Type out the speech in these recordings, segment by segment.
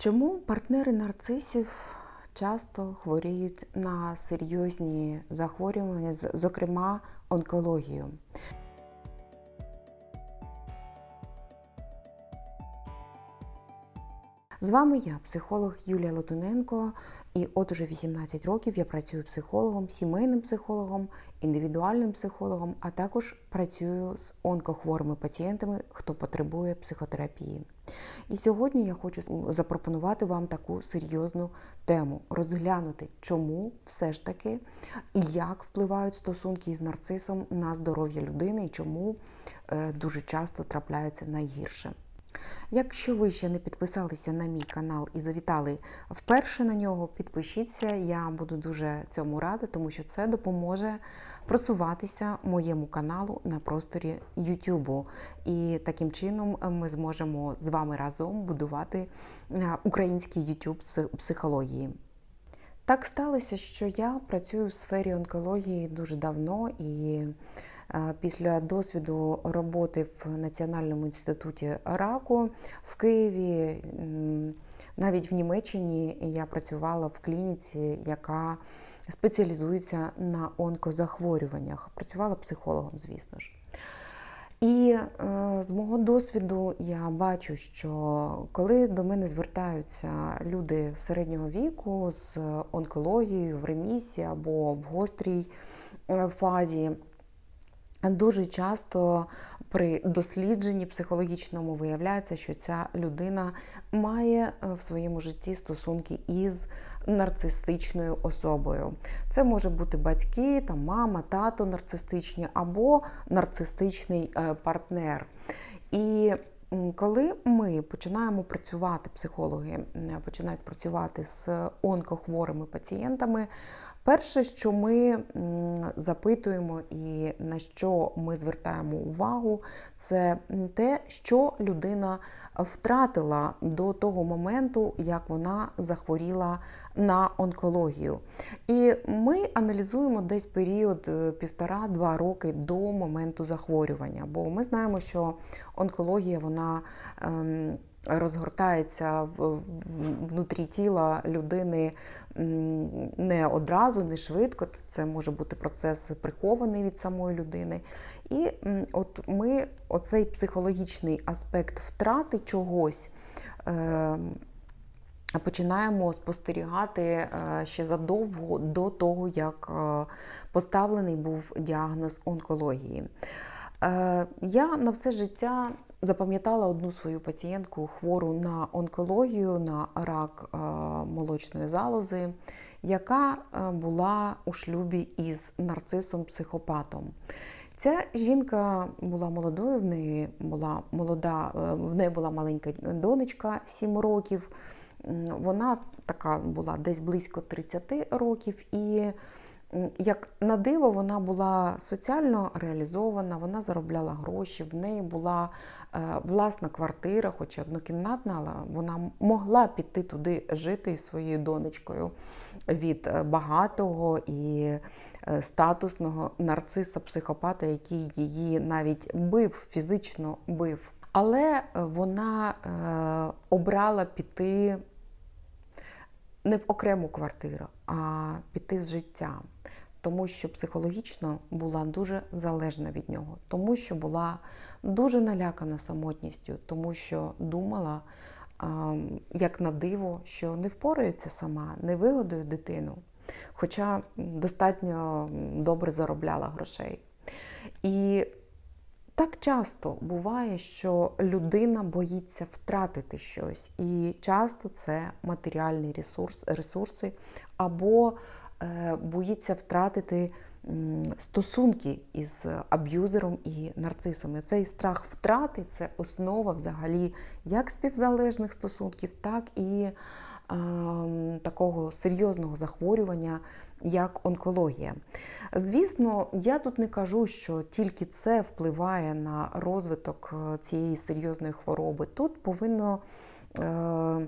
Чому партнери нарцисів часто хворіють на серйозні захворювання, зокрема онкологію? З вами я, психолог Юлія Лотуненко, і от уже 18 років я працюю психологом, сімейним психологом, індивідуальним психологом, а також працюю з онкохворими пацієнтами, хто потребує психотерапії. І сьогодні я хочу запропонувати вам таку серйозну тему розглянути, чому все ж таки і як впливають стосунки із нарцисом на здоров'я людини, і чому е, дуже часто трапляється найгірше. Якщо ви ще не підписалися на мій канал і завітали вперше на нього, підпишіться. Я буду дуже цьому рада, тому що це допоможе просуватися моєму каналу на просторі YouTube. І таким чином ми зможемо з вами разом будувати е, український YouTube з психології. Так сталося, що я працюю в сфері онкології дуже давно і е, після досвіду роботи в Національному інституті раку в Києві, навіть в Німеччині я працювала в клініці, яка спеціалізується на онкозахворюваннях. Працювала психологом, звісно ж. І е, з мого досвіду я бачу, що коли до мене звертаються люди середнього віку з онкологією в ремісії або в гострій е, фазі, Дуже часто при дослідженні психологічному виявляється, що ця людина має е, в своєму житті стосунки із нарцистичною особою. Це може бути батьки, там мама, тато нарцистичні або нарцистичний е, партнер. І коли ми починаємо працювати, психологи починають працювати з онкохворими пацієнтами, перше, що ми запитуємо і на що ми звертаємо увагу, це те, що людина втратила до того моменту, як вона захворіла на онкологію. І ми аналізуємо десь період е, півтора-два роки до моменту захворювання, бо ми знаємо, що онкологія вона. Розгортається внутрі тіла людини не одразу, не швидко. Це може бути процес прихований від самої людини. І от ми оцей психологічний аспект втрати чогось. ем, Починаємо спостерігати е, ще задовго до того, як е, поставлений був діагноз онкології. Е, Я на все життя запам'ятала одну свою пацієнтку хвору на онкологію, на рак е, молочної залози, яка е, була у шлюбі із нарцисом-психопатом. Ця жінка була молодою, в неї була молода, е, в неї була маленька донечка 7 років. Вона така була десь близько 30 років, і як на диво, вона була соціально реалізована, вона заробляла гроші, в неї була е, власна квартира, хоч однокімнатна, але вона могла піти туди жити із своєю донечкою від е, багатого і е, статусного нарциса-психопата, який її навіть бив, фізично бив. Але вона обрала піти не в окрему квартиру, а піти з життя. Тому що психологічно була дуже залежна від нього, тому що була дуже налякана самотністю, тому що думала, як на диво, що не впорається сама, не вигодує дитину, хоча достатньо добре заробляла грошей. І так часто буває, що людина боїться втратити щось, і часто це матеріальні ресурс, ресурси, або е, боїться втратити стосунки із аб'юзером і нарцисом. І цей страх втрати це основа взагалі як співзалежних стосунків, так і такого серйозного захворювання, як онкологія. Звісно, я тут не кажу, що тільки це впливає на розвиток е, цієї серйозної хвороби. Тут повинно е,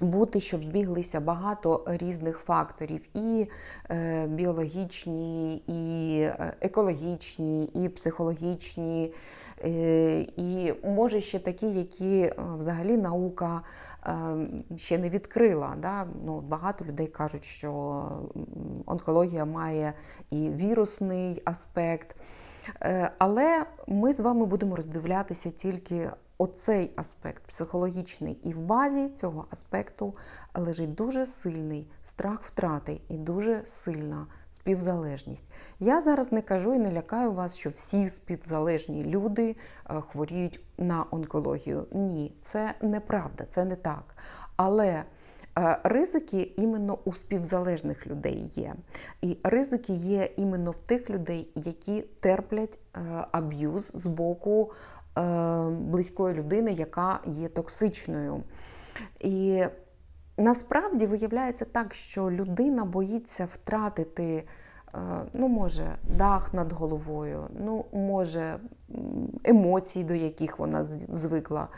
бути, щоб збіглися багато різних факторів, і е, біологічні, і екологічні, і психологічні, і може ще такі, які е, взагалі наука е, ще не відкрила. Да? Ну, багато людей кажуть, що онкологія має і вірусний аспект. Е, Але ми з вами будемо роздивлятися тільки оцей аспект психологічний, і в базі цього аспекту лежить дуже сильний страх втрати і дуже сильна співзалежність. Я зараз не кажу і не лякаю вас, що всі співзалежні люди е, хворіють на онкологію. Ні, це неправда, це не так. Але Е, Ризики іменно у співзалежних людей є. І ризики є іменно в тих людей, які терплять е, аб'юз з боку близької людини, яка є токсичною. І насправді виявляється так, що людина боїться втратити. Ну, може, дах над головою, ну, може, емоції, до яких вона звикла,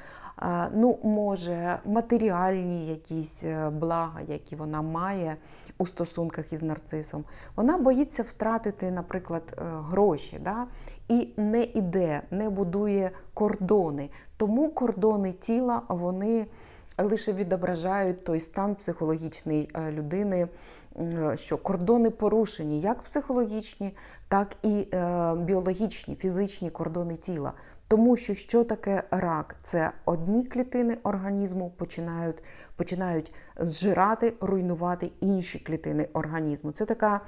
ну, може, матеріальні якісь е, блага, які вона має у стосунках із нарцисом. Вона боїться втратити, наприклад, е, гроші да? і не іде, не будує кордони. Тому кордони тіла вони лише відображають той стан психологічний е, людини, що кордони порушені, як психологічні, так і біологічні, фізичні кордони тіла. Тому що що таке рак? Це одні клітини організму починають починають зжирати, руйнувати інші клітини організму. Це така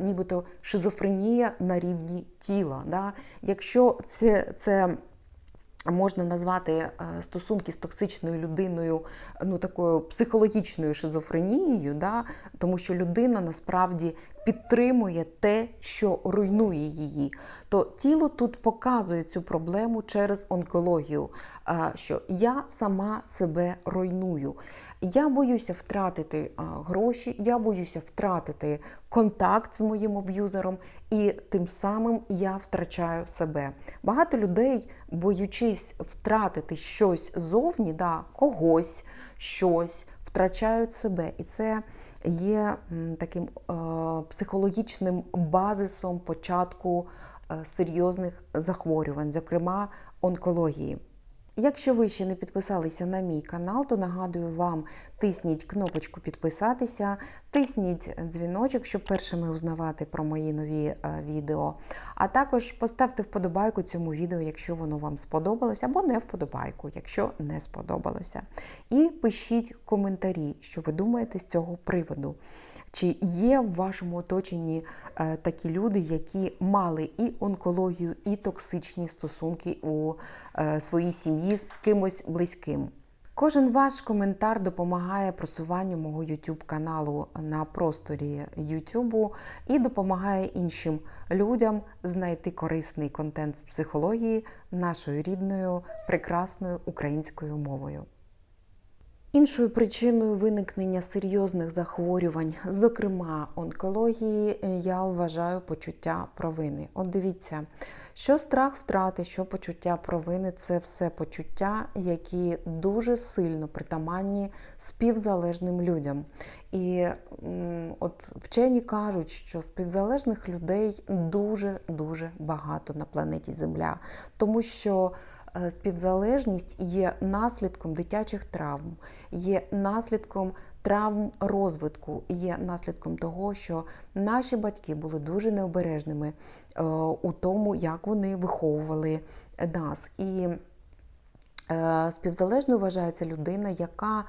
нібито шизофренія на рівні тіла. Да? Якщо це, це Можна назвати е, стосунки з токсичною людиною ну такою психологічною шизофренією, да? тому що людина насправді підтримує те, що руйнує її. То тіло тут показує цю проблему через онкологію, що я сама себе руйную. Я боюся втратити гроші, я боюся втратити контакт з моїм аб'юзером, і тим самим я втрачаю себе. Багато людей, боючись втратити щось зовні, да, когось, щось втрачають себе. І це є таким е, психологічним базисом початку е, серйозних захворювань, зокрема онкології. Якщо ви ще не підписалися на мій канал, то нагадую вам, тисніть кнопочку підписатися, тисніть дзвіночок, щоб першими узнавати про мої нові е, відео. А також поставте вподобайку цьому відео, якщо воно вам сподобалося, або не вподобайку, якщо не сподобалося. І пишіть коментарі, що ви думаєте з цього приводу. Чи є в вашому оточенні е, такі люди, які мали і онкологію, і токсичні стосунки у е, своїй сім'ї з кимось близьким? Кожен ваш коментар допомагає просуванню мого YouTube каналу на просторі YouTube і допомагає іншим людям знайти корисний контент з психології нашою рідною прекрасною українською мовою. Іншою причиною виникнення серйозних захворювань, зокрема онкології, я вважаю почуття провини. От дивіться, що страх втрати, що почуття провини це все почуття, які дуже сильно притаманні співзалежним людям. І от вчені кажуть, що співзалежних людей дуже-дуже багато на планеті Земля, тому що співзалежність є наслідком дитячих травм, є наслідком травм розвитку, є наслідком того, що наші батьки були дуже необережними е, у тому, як вони виховували нас. І е, співзалежною вважається людина, яка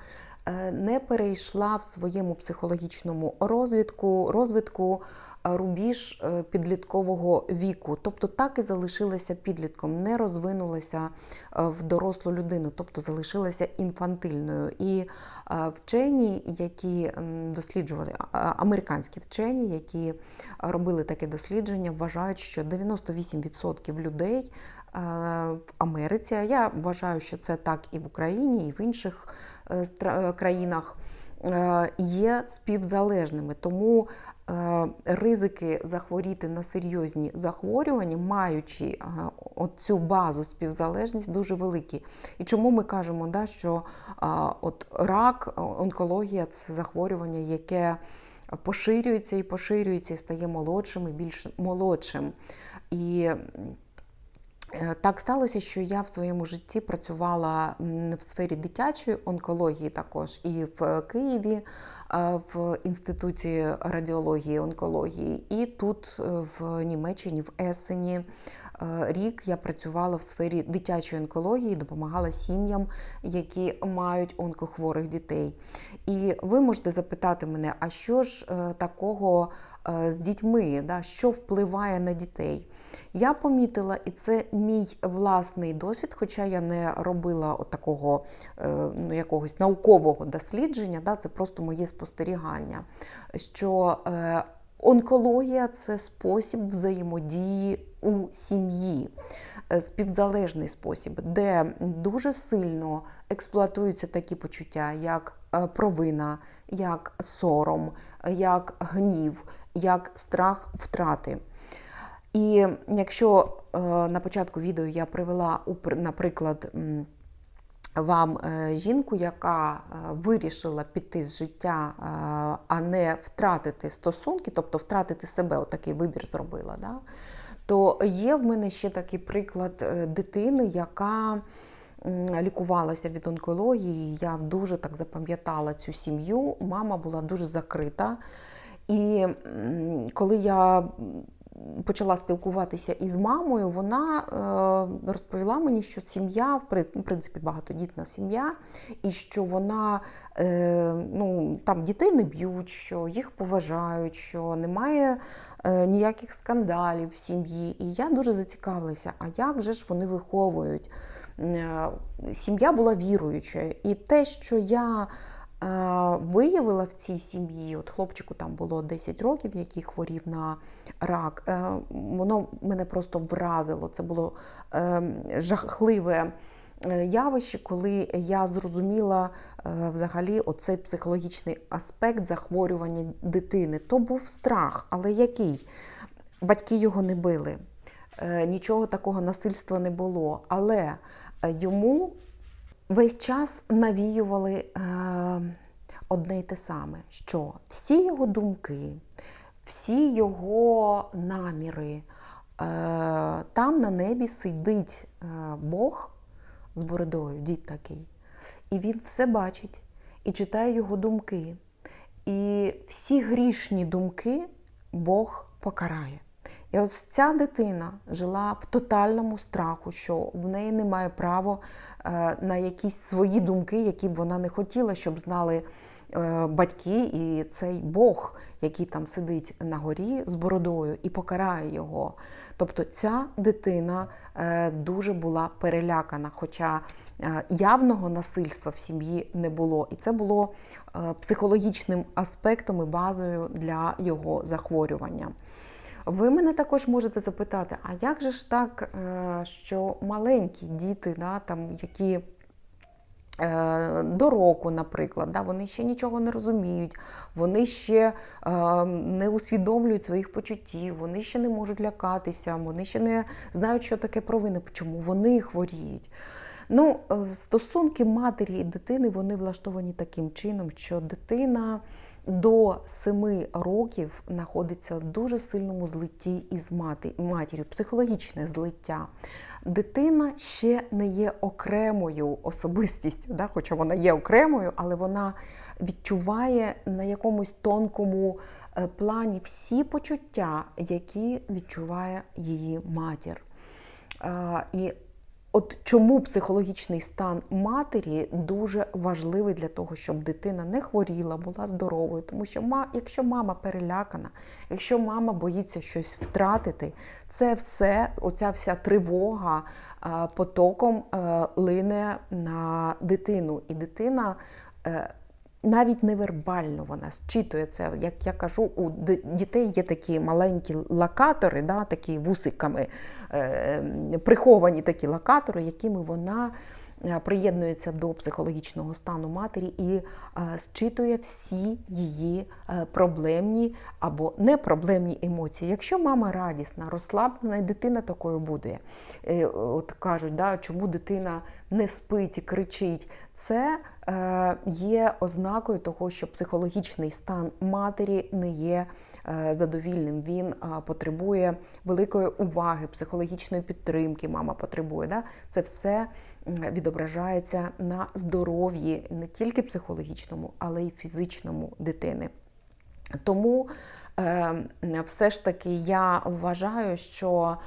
не перейшла в своєму психологічному розвитку, розвитку рубіж е, підліткового віку, тобто так і залишилася підлітком, не розвинулася е, в дорослу людину, тобто залишилася інфантильною. І е, вчені, які досліджували, американські вчені, які робили таке дослідження, вважають, що 98% людей в Америці, а я вважаю, що це так і в Україні, і в інших країнах є співзалежними. Тому е, ризики захворіти на серйозні захворювання, маючи е, цю базу співзалежність, дуже великі. І чому ми кажемо, да, що е, от рак, онкологія це захворювання, яке поширюється і поширюється, і стає молодшим і більш молодшим. І Е, так сталося, що я в своєму житті працювала в сфері дитячої онкології, також і в Києві, е, в інституті радіології і онкології, і тут, е, в Німеччині, в Есені. Рік я працювала в сфері дитячої онкології, допомагала сім'ям, які мають онкохворих дітей. І ви можете запитати мене, а що ж такого з дітьми, да, що впливає на дітей? Я помітила, і це мій власний досвід, хоча я не робила от такого ну, якогось наукового дослідження, да, це просто моє спостерігання. що е, Онкологія це спосіб взаємодії у сім'ї, е, співзалежний спосіб, де дуже сильно експлуатуються такі почуття, як е, провина, як сором, як гнів, як страх втрати. І якщо е, на початку відео я привела, наприклад, вам жінку, яка вирішила піти з життя, а не втратити стосунки, тобто втратити себе, отакий вибір зробила, да? То є в мене ще такий приклад дитини, яка лікувалася від онкології. Я дуже так запам'ятала цю сім'ю. Мама була дуже закрита. І коли я почала спілкуватися із мамою, вона е, розповіла мені, що сім'я, в принципі, багатодітна сім'я, і що вона е, ну, там дітей не б'ють, що їх поважають, що немає е, ніяких скандалів в сім'ї. І я дуже зацікавилася, а як же ж вони виховують? Сім'я була віруюча, і те, що я виявила в цій сім'ї, от хлопчику там було 10 років, який хворів на рак, е, воно мене просто вразило. Це було ем, жахливе. Е, явище, коли я зрозуміла е, взагалі оцей психологічний аспект захворювання дитини. То був страх, але який? Батьки його не били, нічого такого насильства не було. Але йому весь час навіювали одне й те саме, що всі його думки, всі його наміри, е, там на небі сидить е, Бог з бородою, дід такий, і він все бачить і читає його думки. І всі грішні думки Бог покарає. І ось ця дитина жила в тотальному страху, що в неї немає права е, на якісь свої думки, які б вона не хотіла, щоб знали е, батьки і цей Бог, який там сидить на горі з бородою і покарає його. Тобто ця дитина е, дуже була перелякана, хоча явного насильства в сім'ї не було. І це було психологічним аспектом і базою для його захворювання. Ви мене також можете запитати, а як же ж так, е, що маленькі діти, да, там, які е, до року, наприклад, да, вони ще нічого не розуміють, вони ще е, не усвідомлюють своїх почуттів, вони ще не можуть лякатися, вони ще не знають, що таке провина, чому вони хворіють. Ну, Стосунки матері і дитини вони влаштовані таким чином, що дитина до семи років знаходиться в дуже сильному злитті із матір'ю, психологічне злиття. Дитина ще не є окремою особистістю, да? хоча вона є окремою, але вона відчуває на якомусь тонкому е, плані всі почуття, які відчуває її матір. І От чому психологічний стан матері дуже важливий для того, щоб дитина не хворіла, була здоровою. Тому що якщо мама перелякана, якщо мама боїться щось втратити, це все, оця вся тривога потоком е, лине на дитину. І дитина е, навіть невербально вона зчитує це. Як я кажу, у дітей є такі маленькі локатори, да, такі вусиками е, приховані такі локатори, якими вона е, приєднується до психологічного стану матері і е, зчитує всі її е, проблемні або непроблемні емоції. Якщо мама радісна, розслаблена, дитина такою буде. Е, От кажуть, да, чому дитина не спить і кричить. Це е, є ознакою того, що психологічний стан матері не є е, задовільним. Він е, потребує великої уваги, психологічної підтримки. Мама потребує. Да? Це все відображається на здоров'ї не тільки психологічному, але й фізичному дитини. Тому е, все ж таки я вважаю, що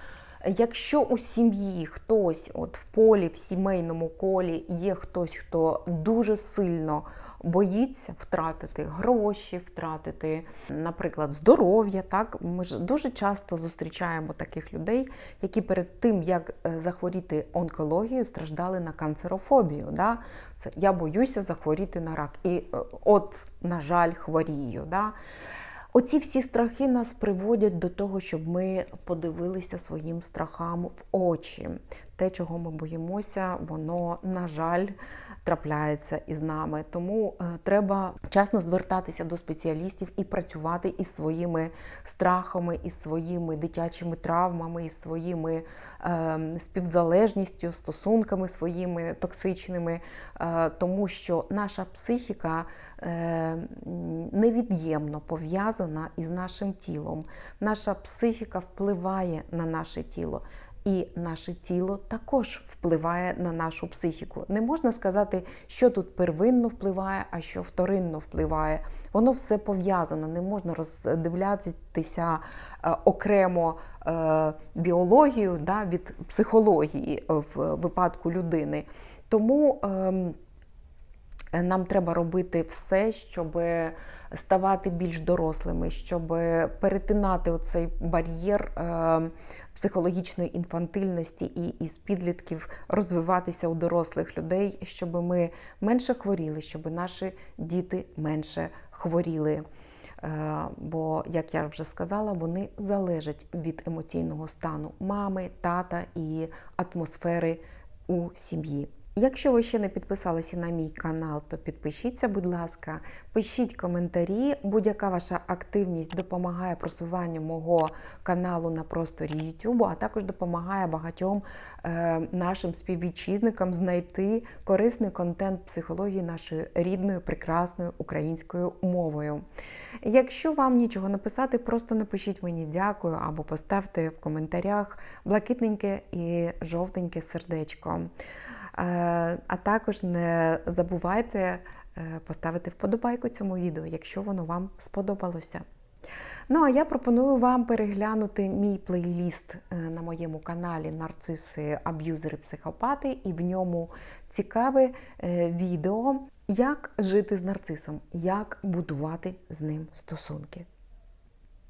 якщо у сім'ї хтось, от в полі, в сімейному колі є хтось, хто дуже сильно боїться втратити гроші, втратити, наприклад, здоров'я, так ми ж дуже часто зустрічаємо таких людей, які перед тим як е, захворіти онкологією, страждали на канцерофобію. Да? Це я боюся захворіти на рак. І е, от, на жаль, хворію. Да? Оці всі страхи нас приводять до того, щоб ми подивилися своїм страхам в очі. Те, чого ми боїмося, воно, на жаль, трапляється із нами. Тому е, треба вчасно звертатися до спеціалістів і працювати із своїми страхами, із своїми дитячими травмами, із своїми е, співзалежністю, стосунками своїми токсичними, е, тому що наша психіка е, невід'ємно пов'язана із нашим тілом. Наша психіка впливає на наше тіло. І наше тіло також впливає на нашу психіку. Не можна сказати, що тут первинно впливає, а що вторинно впливає. Воно все пов'язано. Не можна роздивлятися е, окремо е, біологію да, від психології в випадку людини. Тому ем, нам треба робити все, щоб ставати більш дорослими, щоб перетинати оцей бар'єр е, психологічної інфантильності і із підлітків розвиватися у дорослих людей, щоб ми менше хворіли, щоб наші діти менше хворіли. Е, Бо, як я вже сказала, вони залежать від емоційного стану мами, тата і атмосфери у сім'ї. Якщо ви ще не підписалися на мій канал, то підпишіться, будь ласка, пишіть коментарі. Будь-яка ваша активність допомагає просуванню мого каналу на просторі YouTube, а також допомагає багатьом е, нашим співвітчизникам знайти корисний контент психології нашою рідною, прекрасною українською мовою. Якщо вам нічого написати, просто напишіть мені дякую або поставте в коментарях блакитненьке і жовтеньке сердечко. Е, А також не забувайте е, поставити вподобайку цьому відео, якщо воно вам сподобалося. Ну, а я пропоную вам переглянути мій плейліст е, на моєму каналі Нарциси, аб'юзери, психопати, і в ньому цікаве відео, як жити з нарцисом, як будувати з ним стосунки.